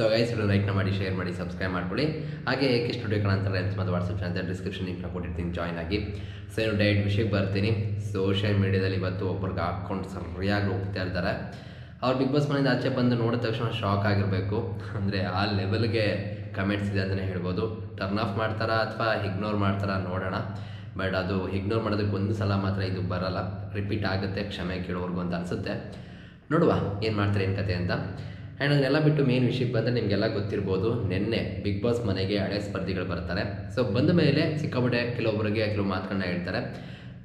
So guys ಲೈಕ್ನ ಮಾಡಿ share ಮಾಡಿ subscribe ಮಾಡ್ಕೊಳ್ಳಿ. ಹಾಗೆ ಏಕೆ ಸ್ಟುಡಿಯೋ ಕಾಣಂತಾರೆ ಅಂತ ಮತ್ತು ವಾಟ್ಸಪ್ ಚಾನಲ್ ಡಿಸ್ಕ್ರಿಪ್ಷನ್ ಲಿಂಕ್ನ ಕೊಟ್ಟಿರ್ತೀನಿ ಜಾಯ್ನ್ ಆಗಿ. ಸೊ ಏನು ಡೈರೆಕ್ಟ್ ವಿಷಯಕ್ಕೆ ಬರ್ತೀನಿ. ಸೋಷಿಯಲ್ ಮೀಡಿಯಾದಲ್ಲಿ ಇವತ್ತು ಒಬ್ರಿಗೆ ಹಾಕ್ಕೊಂಡು ಸರಿಯಾಗಿ ಹೋಗ್ತಾ ಇರ್ತಾರೆ. ಅವ್ರು ಬಿಗ್ ಬಾಸ್ ಮನೆಯಿಂದ ಆಚೆ ಬಂದು ನೋಡಿದ ತಕ್ಷಣ ಶಾಕ್ ಆಗಿರಬೇಕು. ಅಂದರೆ ಆ ಲೆವೆಲ್ಗೆ ಕಮೆಂಟ್ಸ್ ಇದೆ ಅಂತಲೇ ಹೇಳ್ಬೋದು. ಟರ್ನ್ ಆಫ್ ಮಾಡ್ತಾರಾ ಅಥವಾ ಇಗ್ನೋರ್ ಮಾಡ್ತಾರಾ ನೋಡೋಣ. ಬಟ್ ಅದು ಇಗ್ನೋರ್ ಮಾಡೋದಕ್ಕೆ ಒಂದು ಸಲ ಮಾತ್ರ ಇದು ಬರಲ್ಲ. ರಿಪೀಟ್ ಆಗುತ್ತೆ, ಕ್ಷಮೆ ಕೇಳೋರ್ಗು ಅಂತ ಅನಿಸುತ್ತೆ. ನೋಡುವ, ಏನು ಮಾಡ್ತಾರೆ ಏನು ಕತೆ ಅಂತ. ಆ್ಯಂಡ್ ಅದನ್ನೆಲ್ಲ ಬಿಟ್ಟು ಮೇನ್ ವಿಷಯಕ್ಕೆ ಬಂದರೆ ನಿಮಗೆಲ್ಲ ಗೊತ್ತಿರ್ಬೋದು ನಿನ್ನೆ ಬಿಗ್ ಬಾಸ್ ಮನೆಗೆ ಹಳೆ ಸ್ಪರ್ಧಿಗಳು ಬರ್ತಾರೆ. ಸೊ ಬಂದ ಮೇಲೆ ಸಿಕ್ಕಾಪಟ್ಟೆ ಕೆಲವೊಬ್ಬರಿಗೆ ಕೆಲವು ಮಾತುಗಳನ್ನ ಹೇಳ್ತಾರೆ.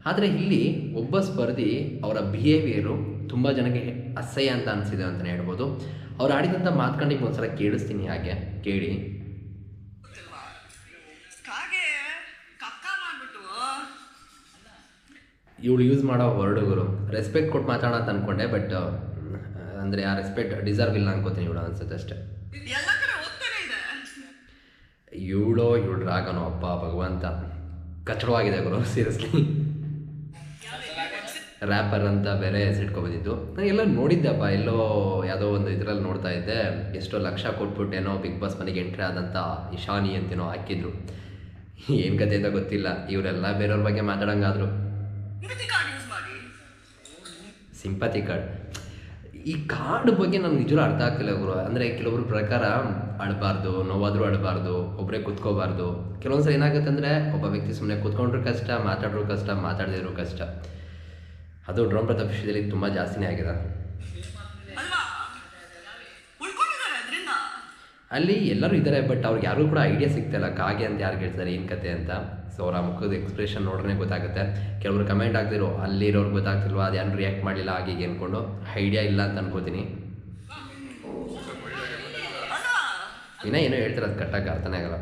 ಆದರೆ ಇಲ್ಲಿ ಒಬ್ಬ ಸ್ಪರ್ಧಿ ಅವರ ಬಿಹೇವಿಯರು ತುಂಬ ಜನಕ್ಕೆ ಅಸಹ್ಯ ಅಂತ ಅನಿಸಿದೆ ಅಂತಲೇ ಹೇಳ್ಬೋದು. ಅವ್ರು ಆಡಿದಂಥ ಮಾತುಕೊಂಡು ಈಗ ಒಂದ್ಸಲ ಕೇಳಿಸ್ತೀನಿ ಹಾಗೆ ಕೇಳಿ. ಇವಳು ಯೂಸ್ ಮಾಡೋ ವರ್ಡುಗಳು ರೆಸ್ಪೆಕ್ಟ್ ಕೊಟ್ಟು ಮಾತಾಡೋಣ ಅಂತ ಅಂದ್ಕೊಂಡೆ ಬಟ್ ಅಂದರೆ ಆ ರೆಸ್ಪೆಕ್ಟ್ ಡಿಸರ್ವ್ ಇಲ್ಲ ಅನ್ಕೋತೀನಿ ಇವಳು ಅನ್ಸುತ್ತೆ ಅಷ್ಟೇ. ಇವಳೋ ಇವಳು ರಾಗನೋ ಅಪ್ಪ ಭಗವಂತ. ಕಚ್ಚಡವಾಗಿದೆ ಗುರು ಸೀರಿಯಸ್ಲಿ ರ್ಯಾಪರ್ ಅಂತ ಬೇರೆ ಹೆಸರಿಟ್ಕೊಬಂದಿದ್ದು ನಾನು ಎಲ್ಲ ನೋಡಿದ್ದೆಪ್ಪ ಎಲ್ಲೋ ಯಾವುದೋ ಒಂದು ಇದರಲ್ಲಿ ನೋಡ್ತಾ ಇದ್ದೆ. ಎಷ್ಟೋ ಲಕ್ಷ ಕೊಟ್ಬಿಟ್ಟು ಏನೋ ಬಿಗ್ ಬಾಸ್ ಮನೆಗೆ ಎಂಟ್ರಿ ಆದಂಥ ಇಶಾನಿ ಅಂತೇನೋ ಹಾಕಿದ್ರು. ಏನು ಕತೆ ಅಂತ ಗೊತ್ತಿಲ್ಲ. ಇವರೆಲ್ಲ ಬೇರೆಯವ್ರ ಬಗ್ಗೆ ಮಾತಾಡಂಗಾದ್ರು. ಸಿಂಪತಿ ಕಾರ್ಡ್ ಈ ಕಾಡು ಬಗ್ಗೆ ನನಗೆ ನಿಜವೂ ಅರ್ಥ ಆಗ್ತಿಲ್ಲ ಗುರು. ಅಂದರೆ ಕೆಲವರು ಪ್ರಕಾರ ಅಳಬಾರ್ದು, ನೋವಾದರೂ ಅಳಬಾರ್ದು ಒಬ್ಬರೇ ಕುತ್ಕೋಬಾರ್ದು. ಕೆಲವೊಂದ್ಸಲ ಏನಾಗುತ್ತೆ ಅಂದರೆ ಒಬ್ಬ ವ್ಯಕ್ತಿ ಸುಮ್ಮನೆ ಕೂತ್ಕೊಂಡ್ರೂ ಕಷ್ಟ, ಮಾತಾಡೋರು ಕಷ್ಟ ಮಾತಾಡದಿರೋ ಕಷ್ಟ. ಅದು ಡ್ರೋನ್ ಪ್ರತಾಪ್ ವಿಷಯದಲ್ಲಿ ತುಂಬ ಜಾಸ್ತಿನೇ ಆಗಿದೆ. ಅಲ್ಲಿ ಎಲ್ಲರೂ ಇದ್ದಾರೆ ಬಟ್ ಅವ್ರಿಗೆ ಯಾರೂ ಕೂಡ ಐಡಿಯಾ ಸಿಗ್ತಾಯಿಲ್ಲ ಕಾಗೆ ಅಂತ ಯಾರು ಹೇಳ್ತಾರೆ ಏನು ಕತೆ ಅಂತ. ಸೊ ಅವರ ಮುಖದ ಎಕ್ಸ್ಪ್ರೆಷನ್ ನೋಡ್ರೆ ಗೊತ್ತಾಗುತ್ತೆ. ಕೆಲವರು ಕಮೆಂಟ್ ಆಗ್ತಿರೋ ಅಲ್ಲಿರೋರು ಗೊತ್ತಾಗ್ತಿಲ್ವಾ? ಅದು ಯಾರು ರಿಯಾಕ್ಟ್ ಮಾಡಲಿಲ್ಲ ಹಾಗೆ ಅಂದ್ಕೊಂಡು ಐಡಿಯಾ ಇಲ್ಲ ಅಂತ ಅನ್ಕೋತೀನಿ. ಇನ್ನ ಏನೋ ಹೇಳ್ತಾರೆ, ಅದು ಕಟ್ಟಾಗ ಅರ್ಥನೇ ಆಗಲ್ಲ.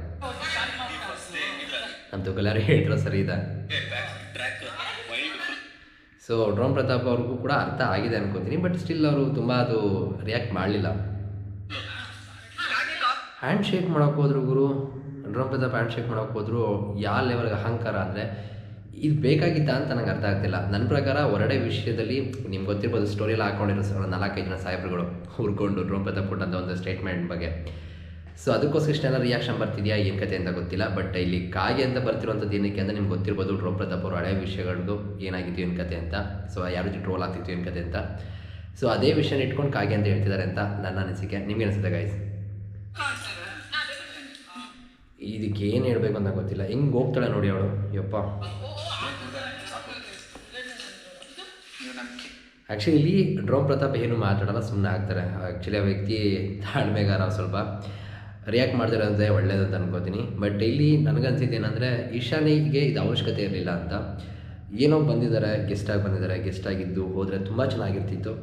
ನಮ್ಮ ತುಕಲಾರು ಹೇಳ್ತಿರೋ ಸರಿ ಇದೆ. ಸೊ ಡ್ರೋಮ್ ಪ್ರತಾಪ್ ಅವ್ರಿಗೂ ಕೂಡ ಅರ್ಥ ಆಗಿದೆ ಅನ್ಕೋತೀನಿ ಬಟ್ ಸ್ಟಿಲ್ ಅವರು ತುಂಬ ಅದು ರಿಯಾಕ್ಟ್ ಮಾಡಲಿಲ್ಲ. ಹ್ಯಾಂಡ್ ಶೇಕ್ ಮಾಡೋಕೆ ಹೋದ್ರು ಗುರು. ಡ್ರೋನ್ ಪ್ರತಾಪ್ ಪ್ಯಾಂಟ್ ಶೇಕ್ ಮಾಡೋಕೆ ಹೋದ್ರು ಯಾವ ಲೆವೆಲ್ಗೆ ಅಹಂಕಾರ ಅಂದರೆ ಇದು ಬೇಕಾಗಿತ್ತಾ ಅಂತ ನನಗೆ ಅರ್ಥ ಆಗ್ತಿಲ್ಲ. ನನ್ನ ಪ್ರಕಾರ ಹೊರಡೆ ವಿಷಯದಲ್ಲಿ ನಿಮ್ಗೆ ಗೊತ್ತಿರ್ಬೋದು ಸ್ಟೋರಿಯಲ್ಲಿ ಹಾಕೊಂಡಿರೋ ಸರ್, ನಾಲ್ಕೈದು ಜನ ಸಾಹೇಬ್ರುಗಳು ಹುರ್ಕೊಂಡು ಟ್ರಂಪ್ ಪ್ರತಾಪ್ ಕೊಟ್ಟಂಥ ಒಂದು ಸ್ಟೇಟ್ಮೆಂಟ್ ಬಗ್ಗೆ. ಸೊ ಅದಕ್ಕೋಸ್ಕರ ಇಷ್ಟೆಲ್ಲ ರಿಯಾಕ್ಷನ್ ಬರ್ತಿದೆಯಾ, ಏನು ಕತೆ ಅಂತ ಗೊತ್ತಿಲ್ಲ ಬಟ್ ಇಲ್ಲಿ ಕಾಗೆ ಅಂತ ಬರ್ತಿರುವಂಥದ್ದು ಏನಕ್ಕೆ ಅಂದರೆ ನಿಮ್ಗೆ ಗೊತ್ತಿರ್ಬೋದು ಟ್ರೋಪ್ ಪ್ರತಾಪ್ ಅವರು ಹಳೆ ವಿಷಯಗಳದ್ದು ಏನಾಗಿತ್ತು, ಏನು ಕತೆ ಅಂತ. ಸೊ ಯಾವ ರೀತಿ ಟ್ರೋಲ್ ಆಗ್ತಿತ್ತು, ಏನು ಕತೆ ಅಂತ. ಸೊ ಅದೇ ವಿಷಯನ ಇಟ್ಕೊಂಡು ಕಾಗೆ ಅಂತ ಹೇಳ್ತಿದ್ದಾರೆ ಅಂತ ನನ್ನ ಅನಿಸಿಕೆ. ನಿಮಗೆ ಅನಿಸುತ್ತೆ ಗೈಸ್ ಇದಕ್ಕೆ ಏನು ಹೇಳ್ಬೇಕು ಅಂತ ಗೊತ್ತಿಲ್ಲ. ಹೆಂಗೆ ಹೋಗ್ತಾಳೆ ನೋಡಿ ಅವಳು. ಯಪ್ಪ. ಆ್ಯಕ್ಚುಲಿ ಇಲ್ಲಿ ಡ್ರೋನ್ ಪ್ರತಾಪ್ ಏನು ಮಾತಾಡಲ್ಲ ಸುಮ್ಮನೆ ಆಗ್ತಾರೆ. ಆ್ಯಕ್ಚುಲಿ ಆ ವ್ಯಕ್ತಿ ತಾಳ್ಮೆಗಾರ ಸ್ವಲ್ಪ. ರಿಯಾಕ್ಟ್ ಮಾಡ್ತಿರೋದೇ ಒಳ್ಳೇದು ಅಂತ ಅನ್ಕೋತೀನಿ. ಬಟ್ ಇಲ್ಲಿ ನನಗನ್ಸಿದ್ದು ಏನಂದರೆ, ಈಶಾನಿಗೆ ಇದು ಅವಶ್ಯಕತೆ ಇರಲಿಲ್ಲ ಅಂತ. ಏನೋ ಬಂದಿದ್ದಾರೆ ಗೆಸ್ಟಾಗಿ ಬಂದಿದ್ದಾರೆ ಗೆಸ್ಟ್ ಆಗಿದ್ದು ಹೋದರೆ ತುಂಬ ಚೆನ್ನಾಗಿರ್ತಿತ್ತು.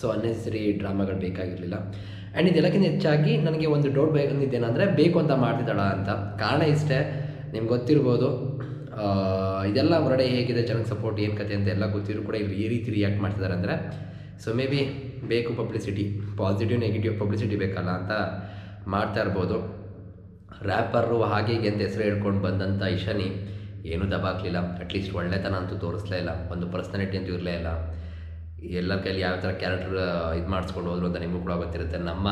ಸೊ ಅನ್ನೆಸರಿ ಡ್ರಾಮಾಗಳು ಬೇಕಾಗಿರಲಿಲ್ಲ. ಆ್ಯಂಡ್ ಇದೆಲ್ಲಕ್ಕಿಂತ ಹೆಚ್ಚಾಗಿ ನನಗೆ ಒಂದು ಡೌಟ್ ಬಂದಿದ್ದೇನೆಂದರೆ, ಬೇಕು ಅಂತ ಮಾಡ್ತಿದ್ದಾಳ ಅಂತ. ಕಾರಣ ಇಷ್ಟೇ, ನಿಮ್ಗೆ ಗೊತ್ತಿರ್ಬೋದು ಇದೆಲ್ಲ ಹೊರಡೆ ಹೇಗಿದೆ, ಜನಕ್ಕೆ ಸಪೋರ್ಟ್ ಏನು ಕತೆ ಅಂತ ಎಲ್ಲ ಗೊತ್ತಿದ್ರು ಕೂಡ ಇಲ್ಲಿ ಈ ರೀತಿ ರಿಯಾಕ್ಟ್ ಮಾಡ್ತಿದ್ದಾರೆ ಅಂದರೆ ಸೊ ಮೇ ಬಿ ಬೇಕು ಪಬ್ಲಿಸಿಟಿ ಪಾಸಿಟಿವ್ ನೆಗೆಟಿವ್ ಪಬ್ಲಿಸಿಟಿ ಬೇಕಲ್ಲ ಅಂತ ಮಾಡ್ತಾ ಇರ್ಬೋದು. ರ್ಯಾಪರು ಹಾಗೆ ಹೀಗೆ ಅಂತ ಹೆಸರು ಹೇಳ್ಕೊಂಡು ಬಂದಂಥ ಇಶಾನಿ ಏನೂ ದಬಾಕ್ಲಿಲ್ಲ ಅಟ್ಲೀಸ್ಟ್ ಒಳ್ಳೆತನ ಅಂತೂ ತೋರಿಸ್ಲೇ ಇಲ್ಲ. ಒಂದು ಪರ್ಸನಾಲಿಟಿ ಅಂತೂ ಇರಲೇ ಇಲ್ಲ. ಎಲ್ಲರ ಕೈಯಲ್ಲಿ ಯಾವ ಥರ ಕ್ಯಾರೆಕ್ಟರ್ ಇದು ಮಾಡಿಸ್ಕೊಂಡು ಹೋದ್ರು ಅಂತ ನಿಮಗೂ ಕೂಡ ಗೊತ್ತಿರುತ್ತೆ. ನಮ್ಮ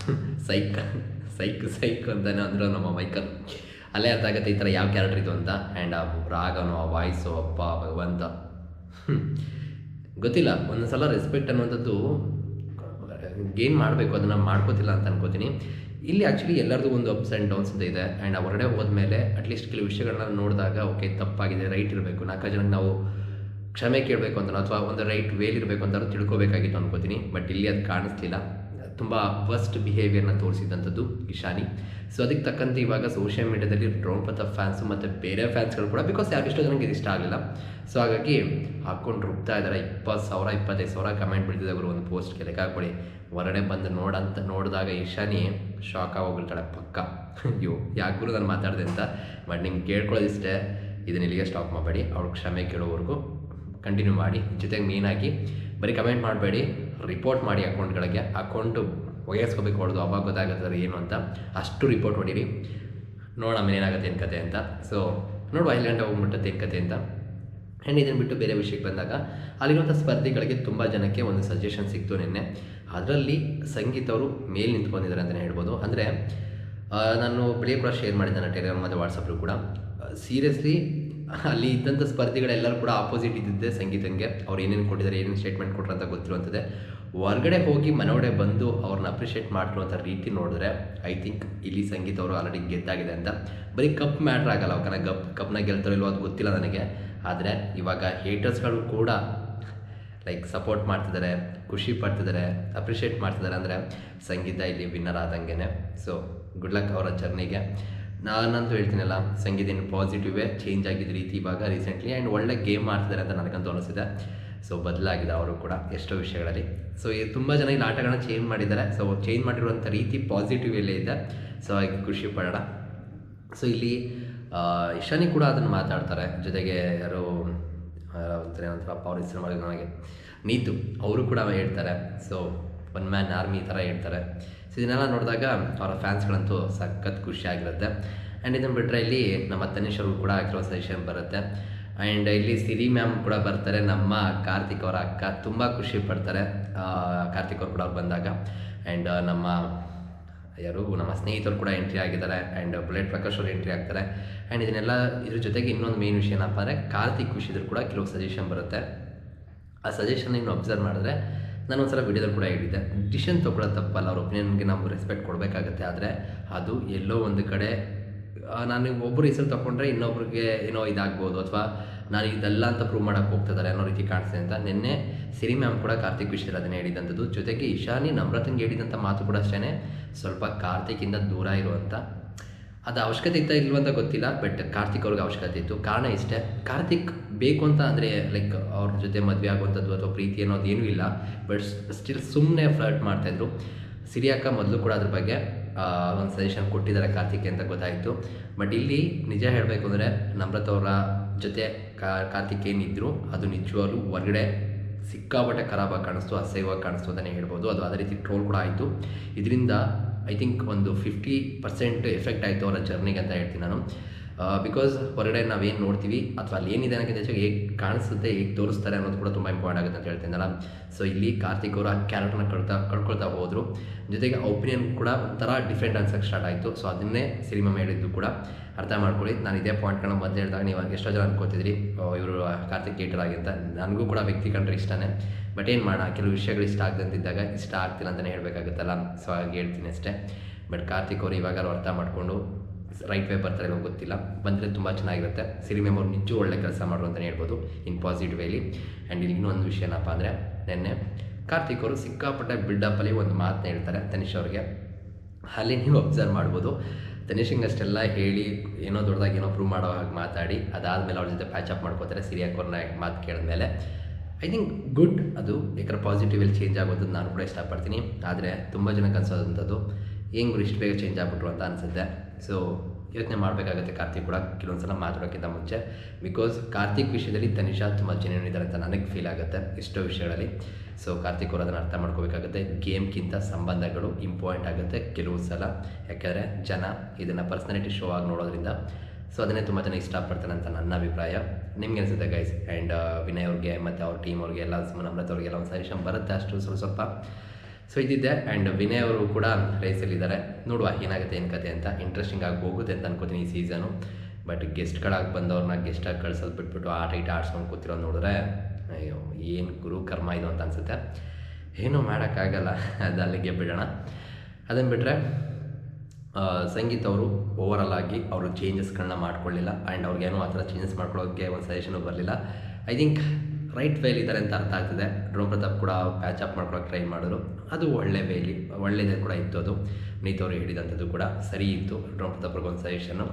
ಸೈಕ್ ಸೈಕ್ ಸೈಕ್ ಅಂತಲೇ ಅಂದರು ನಮ್ಮ ಮೈಕಲ್. ಅಲ್ಲೇ ಅರ್ಥ ಆಗುತ್ತೆ ಈ ಥರ ಯಾವ ಕ್ಯಾರೆಕ್ಟರ್ ಇದು ಅಂತ. ಆ್ಯಂಡ್ ಆ ರಾಗನೋ, ಆ ವಾಯ್ಸು ಅಪ್ಪ, ಭಗವಂತ. ಗೊತ್ತಿಲ್ಲ ಒಂದೊಂದು ಸಲ ರೆಸ್ಪೆಕ್ಟ್ ಅನ್ನುವಂಥದ್ದು ಗೇನ್ ಮಾಡಬೇಕು, ಅದನ್ನು ಮಾಡ್ಕೋತಿಲ್ಲ ಅಂತ ಅನ್ಕೋತೀನಿ. ಇಲ್ಲಿ ಆ್ಯಕ್ಚುಲಿ ಎಲ್ಲರದು ಒಂದು ಅಪ್ಸ್ ಆ್ಯಂಡ್ ಡೌನ್ಸ್ ಅಂತ ಇದೆ. ಆ್ಯಂಡ್ ಹೊರಗಡೆ ಹೋದ್ಮೇಲೆ ಅಟ್ಲೀಸ್ಟ್ ಕೆಲವು ವಿಷಯಗಳನ್ನ ನೋಡಿದಾಗ ಓಕೆ ತಪ್ಪಾಗಿದೆ ರೈಟ್ ಇರಬೇಕು. ನಾಲ್ಕು ಜನಕ್ಕೆ ನಾವು ಕ್ಷಮೆ ಕೇಳಬೇಕು ಅಂತ ಅಥವಾ ಒಂದು ರೈಟ್ ವೇಲ್ ಇರಬೇಕು ಅಂತ ತಿಳ್ಕೋಬೇಕಾಗಿತ್ತು ಅನ್ಕೋತೀನಿ. ಬಟ್ ಇಲ್ಲಿ ಅದು ಕಾಣಿಸ್ತಿಲ್ಲ ತುಂಬ ವರ್ಸ್ಟ್ ಬಿಹೇವಿಯರ್ನ ತೋರಿಸಿದಂಥದ್ದು ಇಶಾನಿ. ಸೊ ಅದಕ್ಕೆ ತಕ್ಕಂತೆ ಇವಾಗ ಸೋಷಿಯಲ್ ಮೀಡಿಯಾದಲ್ಲಿ ಡ್ರೋನ್ ಪ್ರತಾಪ್ ಫ್ಯಾನ್ಸು ಮತ್ತು ಬೇರೆ ಫ್ಯಾನ್ಸ್ಗಳು ಕೂಡ ಬಿಕಾಸ್ ಯಾರು ಜನಕ್ಕೆ ಇದು ಇಷ್ಟ ಆಗಲಿಲ್ಲ. ಸೊ ಹಾಗಾಗಿ ಹಾಕ್ಕೊಂಡು ರುಬ್ತಾ ಇದ್ದಾರೆ ಇಪ್ಪತ್ತು ಸಾವಿರ, ಇಪ್ಪತ್ತೈದು ಸಾವಿರ ಕಮೆಂಟ್ ಬಿಡ್ತಿದ್ದಾರೆ ಒಂದು ಪೋಸ್ಟ್ಗೆ ಲೆಕ್ಕ ಹಾಕೊಳ್ಳಿ ಹೊರಗಡೆ ಬಂದು ನೋಡಂತ, ನೋಡಿದಾಗ ಇಶಾನಿ ಶಾಕ್ ಆಗೋಗ್ಬಿಡ್ತಾಳೆ ಪಕ್ಕ. ಅಯ್ಯೋ, ಯಾಕೂ ನಾನು ಮಾತಾಡಿದೆ ಅಂತ? ಬಟ್ ನಿಮ್ಗೆ ಕೇಳ್ಕೊಳ್ಳೋದಿಷ್ಟೇ. ಇದನ್ನ ಇಲ್ಲಿಗೆ ಸ್ಟಾಪ್ ಮಾಡಬೇಡಿ. ಅವ್ರಿಗೆ ಕ್ಷಮೆ ಕೇಳೋವರೆಗೂ ಕಂಟಿನ್ಯೂ ಮಾಡಿ. ಜೊತೆಗೆ ಮೇಯ್ನಾಗಿ ಬರೀ ಕಮೆಂಟ್ ಮಾಡಬೇಡಿ. ರಿಪೋರ್ಟ್ ಮಾಡಿ ಅಕೌಂಟ್ಗಳಿಗೆ ಅಕೌಂಟು ಒಗೆಸ್ಕೋಬೇಕು ಹೊಡೆದು ಅವಾಗ ಗೊತ್ತಾಗುತ್ತೆ ಏನು ಅಂತ. ಅಷ್ಟು ರಿಪೋರ್ಟ್ ಹೊಡೀರಿ ನೋಡೋಣ ಆಮೇಲೆ ಏನಾಗುತ್ತೆ ಏನು ಕತೆ ಅಂತ. ಸೊ ನೋಡುವ ಐದು ಗಂಟೆ ಹೋಗ್ಬಿಟ್ಟತ್ತೆ ಏನು ಕತೆ ಅಂತ. ಆ್ಯಂಡ್ ಇದನ್ನು ಬಿಟ್ಟು ಬೇರೆ ವಿಷಯಕ್ಕೆ ಬಂದಾಗ ಅಲ್ಲಿರುವಂಥ ಸ್ಪರ್ಧಿಗಳಿಗೆ ತುಂಬ ಜನಕ್ಕೆ ಒಂದು ಸಜೆಷನ್ ಸಿಕ್ತು ನಿನ್ನೆ. ಅದರಲ್ಲಿ ಸಂಗೀತ ಅವರು ಮೇಲೆ ನಿಂತ್ಕೊಂಡಿದ್ದಾರೆ ಅಂತಲೇ ಹೇಳ್ಬೋದು. ಅಂದರೆ ನಾನು ಬೆಳಿಗ್ಗೆ ಕೂಡ ಶೇರ್ ಮಾಡಿದ್ದೆ ನನ್ನ ಟೆಲಿಗ್ರಾಮ್ ಮತ್ತು ವಾಟ್ಸಪ್ಪಲ್ಲೂ ಕೂಡ. ಸೀರಿಯಸ್ಲಿ ಅಲ್ಲಿ ಇದ್ದಂಥ ಸ್ಪರ್ಧಿಗಳೆಲ್ಲರೂ ಕೂಡ ಆಪೋಸಿಟ್ ಇದ್ದಿದ್ದೆ ಸಂಗೀತಂಗೆ. ಅವ್ರು ಏನೇನು ಕೊಟ್ಟಿದ್ದಾರೆ ಏನೇನು ಸ್ಟೇಟ್ಮೆಂಟ್ ಕೊಟ್ಟರು ಅಂತ ಗೊತ್ತಿರುವಂಥದ್ದೇ. ಹೊರಗಡೆ ಹೋಗಿ ಮನೋಡೆ ಬಂದು ಅವ್ರನ್ನ ಅಪ್ರಿಷಿಯೇಟ್ ಮಾಡ್ತಿರುವಂಥ ರೀತಿ ನೋಡಿದ್ರೆ ಐ ಥಿಂಕ್ ಇಲ್ಲಿ ಸಂಗೀತ ಅವರು ಆಲ್ರೆಡಿ ಗೆದ್ದಾಗಿದೆ ಅಂತ. ಬರೀ ಕಪ್ ಮ್ಯಾಟ್ರ್ ಆಗಲ್ಲ ಅವ್ಕನ ಕಪ್ ಕಪ್ನ ಗೆಲ್ತಾರೋ ಇಲ್ವೋ ಅದು ಗೊತ್ತಿಲ್ಲ ನನಗೆ. ಆದರೆ ಇವಾಗ ಹೇಟರ್ಸ್ಗಳು ಕೂಡ ಲೈಕ್ ಸಪೋರ್ಟ್ ಮಾಡ್ತಿದ್ದಾರೆ ಖುಷಿ ಪಡ್ತಿದ್ದಾರೆ ಅಪ್ರಿಷಿಯೇಟ್ ಮಾಡ್ತಿದ್ದಾರೆ ಅಂದರೆ ಸಂಗೀತ ಇಲ್ಲಿ ವಿನ್ನರ್ ಆದಂಗೆ ಸೊ ಗುಡ್ ಲಕ್ ಅವರ ಜರ್ನಿಗೆ. ನಾನಂತೂ ಹೇಳ್ತೀನಲ್ಲ, ಸಂಗೀತ ಏನು ಪಾಸಿಟಿವ್ ವೇ ಚೇಂಜ್ ಆಗಿದ್ದ ರೀತಿ ಇವಾಗ ರೀಸೆಂಟ್ಲಿ ಆ್ಯಂಡ್ ಒಳ್ಳೆ ಗೇಮ್ ಮಾಡ್ತಿದ್ದಾರೆ ಅಂತ ನನಗಂತೂ ಅನಿಸಿದೆ ಸೊ ಬದಲಾಗಿದೆ ಅವರು ಕೂಡ ಎಷ್ಟೋ ವಿಷಯಗಳಲ್ಲಿ. ಸೊ ಈ ತುಂಬ ಜನ ಇಲ್ಲಿ ಆಟಗಳನ್ನ ಚೇಂಜ್ ಮಾಡಿದ್ದಾರೆ. ಸೊ ಚೇಂಜ್ ಮಾಡಿರುವಂಥ ರೀತಿ ಪಾಸಿಟಿವ್ ಎಲ್ಲೇ ಇದೆ. ಸೊ ಹಾಗೆ ಖುಷಿ ಪಡೋಣ. ಸೊ ಇಲ್ಲಿ ಇಶಾನಿ ಕೂಡ ಅದನ್ನು ಮಾತಾಡ್ತಾರೆ. ಜೊತೆಗೆ ಯಾರು ಒಂಥರ ಏನಂತಾರಪ್ಪ ಅವ್ರ ಹೆಸರು ಮಾಡಿದ್ರು ನನಗೆ. ನೀತು, ಅವರು ಕೂಡ ಹೇಳ್ತಾರೆ. ಸೊ ಒನ್ ಮ್ಯಾನ್ ಆರ್ಮಿ ಥರ ಹೇಳ್ತಾರೆ ಸೊ ಇದನ್ನೆಲ್ಲ ನೋಡಿದಾಗ ಅವರ ಫ್ಯಾನ್ಸ್ಗಳಂತೂ ಸಖತ್ ಖುಷಿಯಾಗಿರುತ್ತೆ ಆ್ಯಂಡ್ ಇದನ್ನು ಬಿಟ್ಟರೆ ಇಲ್ಲಿ ನಮ್ಮ ತನಿಷ್ ಕೂಡ ಕೆಲವು ಸಜೆಷನ್ ಬರುತ್ತೆ. ಆ್ಯಂಡ್ ಇಲ್ಲಿ ಸಿರಿ ಮ್ಯಾಮ್ ಕೂಡ ಬರ್ತಾರೆ. ನಮ್ಮ ಕಾರ್ತಿಕ್ ಅವರ ಅಕ್ಕ ತುಂಬ ಖುಷಿ ಪಡ್ತಾರೆ. ಕಾರ್ತಿಕ್ ಅವ್ರು ಕೂಡ ಅವ್ರು ಬಂದಾಗ. ಆ್ಯಂಡ್ ನಮ್ಮ ಯಾರು? ನಮ್ಮ ಸ್ನೇಹಿತರು ಕೂಡ ಎಂಟ್ರಿ ಆಗಿದ್ದಾರೆ. ಆ್ಯಂಡ್ ಬುಲೆಟ್ ಪ್ರಕಾಶ್ ಅವರು ಎಂಟ್ರಿ ಆಗ್ತಾರೆ. ಆ್ಯಂಡ್ ಇದನ್ನೆಲ್ಲ ಇದ್ರ ಜೊತೆಗೆ ಇನ್ನೊಂದು ಮೇನ್ ವಿಷಯ ಏನಪ್ಪ ಅಂದರೆ ಕಾರ್ತಿಕ್ ಖುಷಿದ್ರು ಕೂಡ ಕೆಲವು ಸಜೆಷನ್ ಬರುತ್ತೆ. ಆ ಸಜೆಷನ್ ಇನ್ನು ಅಬ್ಸರ್ವ್ ಮಾಡಿದ್ರೆ ನಾನು ಒಂದ್ಸಲ ವಿಡಿಯೋದಲ್ಲಿ ಕೂಡ ಹೇಳಿದ್ದೆ ಡಿಸಿಷನ್ ತೊಗೊಳ್ಳೋ ತಪ್ಪಲ್ಲ, ಅವ್ರ ಒಪಿನಿಯನ್ಗೆ ನಾವು ರೆಸ್ಪೆಕ್ಟ್ ಕೊಡಬೇಕಾಗತ್ತೆ, ಆದರೆ ಅದು ಎಲ್ಲೋ ಒಂದು ಕಡೆ ನಾನು ಒಬ್ಬರು ಹೆಸರು ತೊಗೊಂಡ್ರೆ ಇನ್ನೊಬ್ರಿಗೆ ಏನೋ ಇದಾಗ್ಬೋದು, ಅಥವಾ ನಾನು ಇದೆಲ್ಲ ಅಂತ ಪ್ರೂವ್ ಮಾಡೋಕ್ಕೆ ಹೋಗ್ತಿದ್ದಾರೆ ಅನ್ನೋ ರೀತಿ ಕಾಣಿಸ್ತೆ ಅಂತ ನಿನ್ನೆ ಸಿರಿ ಮ್ಯಾಮ್ ಕೂಡ ಕಾರ್ತಿಕ್ ವಿಷಯದಲ್ಲಿ ಅದನ್ನೇ ಹೇಳಿದಂಥದ್ದು. ಜೊತೆಗೆ ಇಶಾನಿ ನಮ್ರತಂಗೆ ಹೇಳಿದಂಥ ಮಾತು ಕೂಡ ಅಷ್ಟೇ ಸ್ವಲ್ಪ ಕಾರ್ತಿಕಿಂದ ದೂರ ಇರುವಂಥ ಅದು ಅವಶ್ಯಕತೆ ಇತ್ತ ಇಲ್ವಂತ ಗೊತ್ತಿಲ್ಲ ಬಟ್ ಕಾರ್ತಿಕ್ ಅವ್ರಿಗೆ ಅವಶ್ಯಕತೆ ಇತ್ತು. ಕಾರಣ ಇಷ್ಟೇ. ಕಾರ್ತಿಕ್ ಬೇಕು ಅಂತ ಅಂದರೆ ಲೈಕ್ ಅವ್ರ ಜೊತೆ ಮದುವೆ ಆಗುವಂಥದ್ದು ಅಥವಾ ಪ್ರೀತಿ ಅನ್ನೋದು ಏನೂ ಇಲ್ಲ ಬಟ್ ಸ್ಟಿಲ್ ಸುಮ್ಮನೆ ಫ್ಲರ್ಟ್ ಮಾಡ್ತಾಯಿದ್ರು ಸಿರಿಯಾಕ ಮೊದಲು ಕೂಡ ಅದ್ರ ಬಗ್ಗೆ ಒಂದು ಸಜೆಷನ್ ಕೊಟ್ಟಿದ್ದಾರೆ ಕಾರ್ತಿಕ್ ಅಂತ ಗೊತ್ತಾಯಿತು. ಬಟ್ ಇಲ್ಲಿ ನಿಜ ಹೇಳಬೇಕು ಅಂದರೆ, ನಮ್ರತ ಅವರ ಜೊತೆ ಕಾರ್ತಿಕ್ ಏನಿದ್ರು ಅದು ನಿಜವಾಗ್ಲೂ ಹೊರಗಡೆ ಸಿಕ್ಕಾಪಟ್ಟೆ ಖರಾಬಾಗಿ ಕಾಣಿಸ್ತು, ಅಸಹ್ಯವಾಗಿ ಕಾಣಿಸ್ತು ಅಂತಲೇ ಹೇಳ್ಬೋದು. ಅದು ಅದೇ ರೀತಿ ಟ್ರೋಲ್ ಕೂಡ ಆಯಿತು. ಇದರಿಂದ ಐ ಥಿಂಕ್ ಒಂದು ಫಿಫ್ಟಿ ಪರ್ಸೆಂಟ್ ಎಫೆಕ್ಟ್ ಆಯಿತು ಅವರ ಜರ್ನಿಗೆ ಅಂತ ಹೇಳ್ತೀನಿ ನಾನು. ಬಿಕಾಸ್ ಹೊರಗಡೆ ನಾವೇನು ನೋಡ್ತೀವಿ ಅಥವಾ ಅಲ್ಲಿ ಏನಿದೆ ಅನ್ನೋಕ್ಕಿಂತ ಹೆಚ್ಚಾಗಿ ಹೇಗೆ ಕಾಣಿಸುತ್ತೆ, ಹೇಗೆ ತೋರಿಸ್ತಾರೆ ಅನ್ನೋದು ಕೂಡ ತುಂಬ ಇಂಪಾರ್ಟೆಂಟ್ ಆಗುತ್ತೆ ಅಂತ ಹೇಳ್ತೀನಲ್ಲ ಸೊ ಇಲ್ಲಿ ಕಾರ್ತಿಕ್ ಅವರು ಕ್ಯಾರೆಕ್ಟರ್ನ ಕಳ್ತಾ ಕಳ್ಕೊಳ್ತಾ ಹೋದರು. ಜೊತೆಗೆ ಒಪಿನಿಯನ್ ಕೂಡ ಒಂಥರ ಡಿಫ್ರೆಂಟ್ ಅನ್ಸಕ್ಕೆ ಸ್ಟಾರ್ಟ್ ಆಯಿತು. ಸೊ ಅದನ್ನೇ ಸಿನಿಮಾ ಹೇಳಿದ್ದು ಕೂಡ ಅರ್ಥ ಮಾಡ್ಕೊಳ್ಳಿ. ನಾನು ಇದೇ ಪಾಯಿಂಟ್ಗಳನ್ನ ಮೊದಲು ಹೇಳಿದಾಗ ನೀವು ಎಷ್ಟೋ ಜನ ಅನ್ಕೋತಿದ್ರಿ. ಇವರು ಕಾರ್ತಿಕ್ ಥಿಯೇಟರ್ ಆಗಿ ಅಂತ ನನಗೂ ಕೂಡ ವ್ಯಕ್ತಿ ಕಂಡ್ರೆ ಇಷ್ಟನೇ. ಬಟ್ ಏನು ಮಾಡೋಣ, ಕೆಲವು ವಿಷಯಗಳು ಇಷ್ಟ ಆಗದಂತಿದ್ದಾಗ ಇಷ್ಟ ಆಗ್ತಿಲ್ಲ ಅಂತಲೇ ಹೇಳಬೇಕಾಗುತ್ತಲ್ಲ. ಸೊ ಹಾಗೆ ಹೇಳ್ತೀನಿ ಅಷ್ಟೇ. ಬಟ್ ಕಾರ್ತಿಕ್ ಅವರು ಇವಾಗಲೂ ಅರ್ಥ ಮಾಡಿಕೊಂಡು ರೈಟ್ ವೇ ಬರ್ತಾರೆ ಏನೋ ಗೊತ್ತಿಲ್ಲ. ಬಂದರೆ ತುಂಬ ಚೆನ್ನಾಗಿರುತ್ತೆ. ಸಿರಿ ಮೆಮ್ ಅವ್ರು ನಿಜ ಒಳ್ಳೆ ಕೆಲಸ ಮಾಡೋರು ಅಂತಲೇ ಹೇಳ್ಬೋದು ಇನ್ ಪಾಸಿಟಿವ್ ವೇಲಿ ಆ್ಯಂಡ್ ಇಲ್ಲಿ ಇನ್ನೊಂದು ವಿಷಯ ಏನಪ್ಪ ಅಂದರೆ, ನಿನ್ನೆ ಕಾರ್ತಿಕ್ ಅವರು ಸಿಕ್ಕಾಪಟ್ಟೆ ಬಿಲ್ಡಪ್ಪಲ್ಲಿ ಒಂದು ಮಾತನ್ನ ಹೇಳ್ತಾರೆ ತನಿಷ್ ಅವ್ರಿಗೆ. ಅಲ್ಲಿ ನೀವು ಅಬ್ಸರ್ವ್ ಮಾಡ್ಬೋದು. ತನಿಷಿಂಗ್ ಅಷ್ಟೆಲ್ಲ ಹೇಳಿ, ಏನೋ ದೊಡ್ಡದಾಗಿ ಏನೋ ಪ್ರೂವ್ ಮಾಡೋ ಹಾಗೆ ಮಾತಾಡಿ, ಅದಾದಮೇಲೆ ಅವ್ರ ಜೊತೆ ಪ್ಯಾಚ್ ಅಪ್ ಮಾಡ್ಕೋತಾರೆ ಅವ್ರನ್ನ ಮಾತು ಕೇಳಿದ್ಮೇಲೆ. ಐ ಥಿಂಕ್ ಗುಡ್ ಅದು, ಯಾಕಂದ್ರೆ ಪಾಸಿಟಿವಲ್ಲಿ ಚೇಂಜ್ ಆಗೋದನ್ನು ನಾನು ಕೂಡ ಇಷ್ಟಪಡ್ತೀನಿ. ಆದರೆ ತುಂಬ ಜನಕ್ಕೆ ಅನ್ಸೋದಂಥದ್ದು ಹೆಂಗೆ ಇಷ್ಟು ಬೇಗ ಚೇಂಜ್ ಆಗ್ಬಿಟ್ರು ಅಂತ ಅನಿಸುತ್ತೆ. ಸೊ ಯೋಚನೆ ಮಾಡಬೇಕಾಗುತ್ತೆ ಕಾರ್ತಿಕ್ ಕೂಡ ಕೆಲವೊಂದು ಸಲ ಮಾತಾಡೋಕ್ಕಿಂತ ಮುಂಚೆ. ಬಿಕಾಸ್ ಕಾರ್ತಿಕ್ ವಿಷಯದಲ್ಲಿ ತನಿಷಾ ತುಂಬ ಜೆನ್ಯೂನ್ ಇದ್ದಾರೆ ಅಂತ ನನಗೆ ಫೀಲ್ ಆಗುತ್ತೆ, ಎಷ್ಟೋ ವಿಷಯಗಳಲ್ಲಿ. ಸೊ ಕಾರ್ತಿಕ್ ಅವರು ಅದನ್ನು ಅರ್ಥ ಮಾಡ್ಕೋಬೇಕಾಗುತ್ತೆ. ಗೇಮ್ಗಿಂತ ಸಂಬಂಧಗಳು ಇಂಪಾರ್ಟೆಂಟ್ ಆಗುತ್ತೆ ಕೆಲವು ಸಲ. ಯಾಕೆಂದರೆ ಜನ ಇದನ್ನು ಪರ್ಸನಾಲಿಟಿ ಶೋ ಆಗಿ ನೋಡೋದ್ರಿಂದ. ಸೊ ಅದನ್ನೇ ತುಂಬ ಜನ ಇಷ್ಟಪಡ್ತಾರೆ ಅಂತ ನನ್ನ ಅಭಿಪ್ರಾಯ. ನಿಮ್ಗೆ ಅನಿಸುತ್ತೆ ಗೈಸ್ ಆ್ಯಂಡ್ ವಿನಯ್ ಅವ್ರಿಗೆ ಮತ್ತು ಅವ್ರ ಟೀಮ್ ಅವ್ರಿಗೆ ಎಲ್ಲ ಸುಮ್ಮನೆ ಅವ್ರಿಗೆಲ್ಲ ಒಂದು ಸಜೆಷನ್ ಬರುತ್ತೆ ಅಷ್ಟು ಸ್ವಲ್ಪ ಸ್ವಲ್ಪ. ಸೊ ಇದ್ದಿದ್ದೆ ಆ್ಯಂಡ್ ವಿನಯ್ ಅವರು ಕೂಡ ರೇಸಲ್ಲಿದ್ದಾರೆ ನೋಡುವ ಏನಾಗುತ್ತೆ, ಏನು ಕತೆ ಅಂತ. ಇಂಟ್ರೆಸ್ಟಿಂಗ್ ಆಗಿ ಹೋಗುತ್ತೆ ಅಂತ ಅನ್ಕೋತೀನಿ ಈ ಸೀಸನು ಬಟ್ ಗೆಸ್ಟ್ಗಳಾಗಿ ಬಂದವ್ರನ್ನ ಗೆಸ್ಟಾಗಿ ಕಳ್ಸೋದು ಬಿಟ್ಬಿಟ್ಟು ಆಟ ಈಟ ಆಡ್ಸ್ಕೊಂಡು ಕೂತಿರೋ ನೋಡಿದ್ರೆ, ಅಯ್ಯೋ, ಏನು ಗುರು ಕರ್ಮ ಇದು ಅಂತ ಅನಿಸುತ್ತೆ. ಏನೂ ಮಾಡೋಕ್ಕಾಗಲ್ಲ ಅದು ಅಲ್ಲಿಗೆ ಬಿಡೋಣ. ಅದನ್ನು ಬಿಟ್ಟರೆ ಸಂಗೀತ ಅವರು ಓವರಾಲ್ ಆಗಿ ಅವರು ಚೇಂಜಸ್ಗಳನ್ನ ಮಾಡ್ಕೊಳ್ಳಿಲ್ಲ. ಆ್ಯಂಡ್ ಅವ್ರಿಗೇನೋ ಆ ಥರ ಚೇಂಜಸ್ ಮಾಡ್ಕೊಳ್ಳೋಕ್ಕೆ ಒಂದು ಸಜೆಷನು ಬರಲಿಲ್ಲ. ಐ ಥಿಂಕ್ ರೈಟ್ ವೇಲಿ ಇದ್ದಾರೆ ಅಂತ ಅರ್ಥ ಆಗ್ತಿದೆ. ಡ್ರೋ ಪ್ರತಾಪ್ ಕೂಡ ಪ್ಯಾಚ್ ಅಪ್ ಮಾಡ್ಕೊಳಕ್ಕೆ ಟ್ರೈ ಮಾಡಿದ್ರು. ಅದು ಒಳ್ಳೆ ವೇಲಿ ಒಳ್ಳೆಯದೇ ಕೂಡ ಇತ್ತು ಅದು. ನೀತವರು ಹೇಳಿದಂಥದ್ದು ಕೂಡ ಸರಿ ಇತ್ತು. ಡ್ರೋ ಪ್ರತಾಪ್ ಅವ್ರಿಗೊಂದು ಸಜೆಷನ್ನು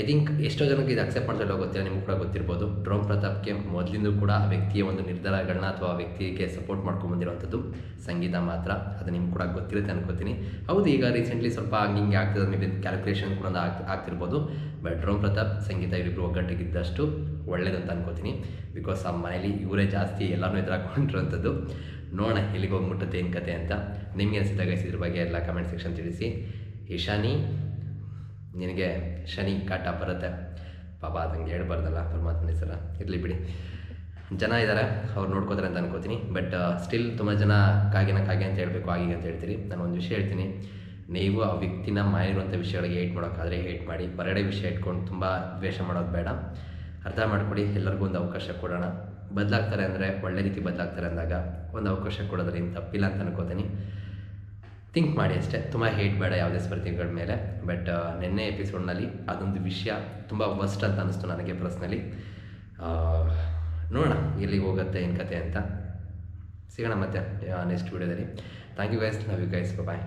ಐ ಥಿಂಕ್ ಎಷ್ಟೋ ಜನಕ್ಕೆ ಇದು ಅಕ್ಸೆಪ್ಟ್ ಮಾಡ್ತಾ ಗೊತ್ತಿಲ್ಲ, ನಿಮ್ಗೆ ಕೂಡ ಗೊತ್ತಿರ್ಬೋದು. ಡ್ರೋನ್ ಪ್ರತಾಪ್ಗೆ ಮೊದಲಿಂದ ಕೂಡ ಆ ವ್ಯಕ್ತಿಯ ಒಂದು ನಿರ್ಧಾರಗಳನ್ನ ಅಥವಾ ಆ ವ್ಯಕ್ತಿಗೆ ಸಪೋರ್ಟ್ ಮಾಡ್ಕೊಂಡು ಬಂದಿರುವಂಥದ್ದು ಸಂಗೀತ ಮಾತ್ರ. ಅದು ನಿಮ್ಗೆ ಕೂಡ ಗೊತ್ತಿರುತ್ತೆ ಅನ್ಕೋತೀನಿ. ಹೌದು, ಈಗ ರೀಸೆಂಟ್ಲಿ ಸ್ವಲ್ಪ ಹಂಗೆ ಹಿಂಗೆ ಆಗ್ತದೆ ಮೇ ಬಿ ಕ್ಯಾಲ್ಕುಲೇಷನ್ ಕೂಡ ಆಗ್, ಆಗ್ತಿರ್ಬೋದು. ಬಟ್ ಡ್ರೋನ್ ಪ್ರತಾಪ್ ಸಂಗೀತ ಇವರಿಬ್ಬರು ಒಗ್ಗಟ್ಟಿಗಿದ್ದಷ್ಟು ಒಳ್ಳೇದಂತ ಅನ್ಕೋತೀನಿ. ಬಿಕಾಸ್ ಆ ಮನೇಲಿ ಇವರೇ ಜಾಸ್ತಿ ಎಲ್ಲನೂ ಎದುರಾಕೊಂಡಿರುವಂಥದ್ದು. ನೋಡೋಣ ಎಲ್ಲಿಗೆ ಹೋಗ್ಬಿಟ್ಟದ್ದು ಏನು ಕತೆ ಅಂತ. ನಿಮಗೆ ಅನಿಸಿದಾಗ ಇದ್ರ ಬಗ್ಗೆ ಎಲ್ಲ ಕಮೆಂಟ್ ಸೆಕ್ಷನ್ ತಿಳಿಸಿ. ಇಶಾನಿ ನಿನಗೆ ಶನಿ ಕಾಟ ಬರುತ್ತೆ. ಪಾಪ ಅದಂಗೆ ಹೇಳ್ಬಾರ್ದಲ್ಲ, ಪರಮಾತ್ಮನ ಹೆಸರ. ಇರಲಿ ಬಿಡಿ. ಜನ ಇದ್ದಾರೆ ಅವ್ರು ನೋಡ್ಕೋತಾರೆ ಅಂತ ಅನ್ಕೋತೀನಿ. ಬಟ್ ಸ್ಟಿಲ್ ತುಂಬ ಜನ ಕಾಗೆನ ಕಾಗೆ ಅಂತ ಹೇಳಬೇಕು ಆಗಿ ಅಂತ ಹೇಳ್ತೀರಿ. ನಾನು ಒಂದು ವಿಷಯ ಹೇಳ್ತೀನಿ. ನೀವು ಆ ವ್ಯಕ್ತಿನ ಮಾಯಿರುವಂಥ ವಿಷಯಗಳಿಗೆ ಏಟ್ ಮಾಡೋಕ್ಕಾದರೆ ಹೇಟ್ ಮಾಡಿ ಬರಡೆ ವಿಷಯ ಇಟ್ಕೊಂಡು ತುಂಬ ದ್ವೇಷ ಮಾಡೋದು ಬೇಡ. ಅರ್ಥ ಮಾಡ್ಕೊಡಿ, ಎಲ್ಲರಿಗೂ ಒಂದು ಅವಕಾಶ ಕೊಡೋಣ. ಬದಲಾಗ್ತಾರೆ ಅಂದರೆ ಒಳ್ಳೆ ರೀತಿ ಬದಲಾಗ್ತಾರೆ ಅಂದಾಗ, ಒಂದು ಅವಕಾಶ ಕೊಡೋದ್ರಿಂದ ತಪ್ಪಿಲ್ಲ ಅಂತ ಅನ್ಕೋತೀನಿ. ಥಿಂಕ್ ಮಾಡಿ ಅಷ್ಟೇ. ತುಂಬ ಹೇಟ್ ಬೇಡ ಯಾವುದೇ ಸ್ಪರ್ಧಿಗಳ ಮೇಲೆ. ಬಟ್ ನಿನ್ನೆ ಎಪಿಸೋಡ್ನಲ್ಲಿ ಅದೊಂದು ವಿಷಯ ತುಂಬ ವರ್ಸ್ಟ್ ಅಂತ ಅನ್ನಿಸ್ತು ನನಗೆ ಪರ್ಸ್ನಲಿ ನೋಡೋಣ ಎಲ್ಲಿಗೆ ಹೋಗುತ್ತೆ, ಏನು ಕತೆ ಅಂತ. ಸಿಗೋಣ ಮತ್ತೆ ನೆಕ್ಸ್ಟ್ ವೀಡಿಯೋದಲ್ಲಿ thank you guys love you guys bye